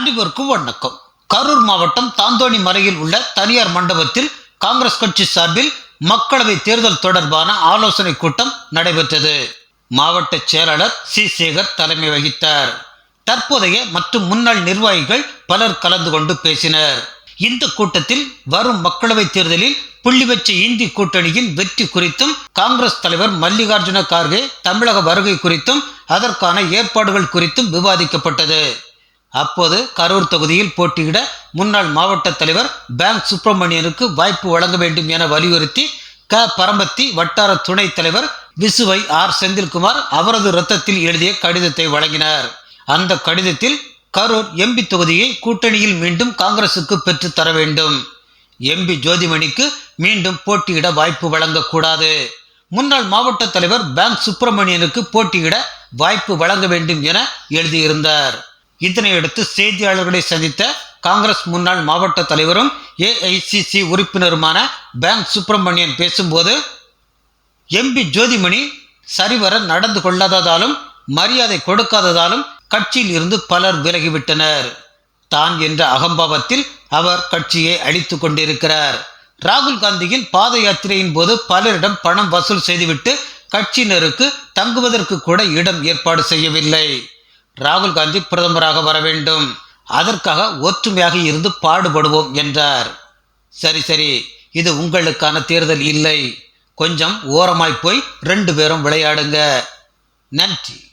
அனைவருக்கும் வணக்கம். கரூர் மாவட்டம் தாந்தோணி மறையில் உள்ள தனியார் மண்டபத்தில் காங்கிரஸ் கட்சி சார்பில் மக்களவை தேர்தல் தொடர்பான ஆலோசனை கூட்டம் நடைபெற்றது. மாவட்ட செயலாளர் சி. சேகர் தலைமை வகித்தார். தற்போதைய மற்றும் முன்னாள் நிர்வாகிகள் பலர் கலந்து கொண்டு பேசினர். இந்த கூட்டத்தில் வரும் மக்களவை தேர்தலில் புள்ளி வச்ச இந்தி கூட்டணியின் வெற்றி குறித்தும் காங்கிரஸ் தலைவர் மல்லிகார்ஜுன கார்கே தமிழக வருகை குறித்தும் அதற்கான ஏற்பாடுகள் குறித்தும் விவாதிக்கப்பட்டது. அப்போது கரூர் தொகுதியில் போட்டியிட முன்னாள் மாவட்ட தலைவர் பேங்க் சுப்பிரமணியனுக்கு வாய்ப்பு வழங்க வேண்டும் என வலியுறுத்தி க. பரம்பத்தி வட்டார துணைத் தலைவர் விசுவை ஆர். செந்தில்குமார் அவரது ரத்தத்தில் எழுதிய கடிதத்தை வழங்கினார். அந்த கடிதத்தில் கரூர் எம்பி தொகுதியை கூட்டணியில் மீண்டும் காங்கிரசுக்கு பெற்றுத் தர வேண்டும். எம்பி ஜோதிமணிக்கு மீண்டும் போட்டியிட வாய்ப்பு வழங்கக்கூடாது. முன்னாள் மாவட்ட தலைவர் பேங்க் சுப்பிரமணியனுக்கு போட்டியிட வாய்ப்பு வழங்க வேண்டும் என எழுதியிருந்தார். இதனையடுத்து செய்தியாளர்களை சந்தித்த காங்கிரஸ் முன்னாள் மாவட்ட தலைவரும் ஏஐசிசி உறுப்பினருமான பேங்க் சுப்பிரமணியன் பேசும்போது எம்பி ஜோதிமணி சரிவர நடந்து கொள்ளாததாலும் மரியாதை கொடுக்காததாலும் கட்சியில் இருந்து பலர் விலகிவிட்டனர். தான் என்ற அகம்பாவத்தில் அவர் கட்சியை அழித்து கொண்டிருக்கிறார். ராகுல் காந்தியின் பாத யாத்திரையின் போது பலரிடம் பணம் வசூல் செய்துவிட்டு கட்சியினருக்கு தங்குவதற்கு கூட இடம் ஏற்பாடு செய்யவில்லை. ராகுல் காந்தி பிரதமராக வர வேண்டும். அதற்காக ஒற்றுமையாக இருந்து பாடுபடுவோம் என்றார். சரி சரி. இது உங்களுக்கான தேர்தல் இல்லை. கொஞ்சம் ஓரமாய் போய் ரெண்டு பேரும் விளையாடுங்க. நன்றி.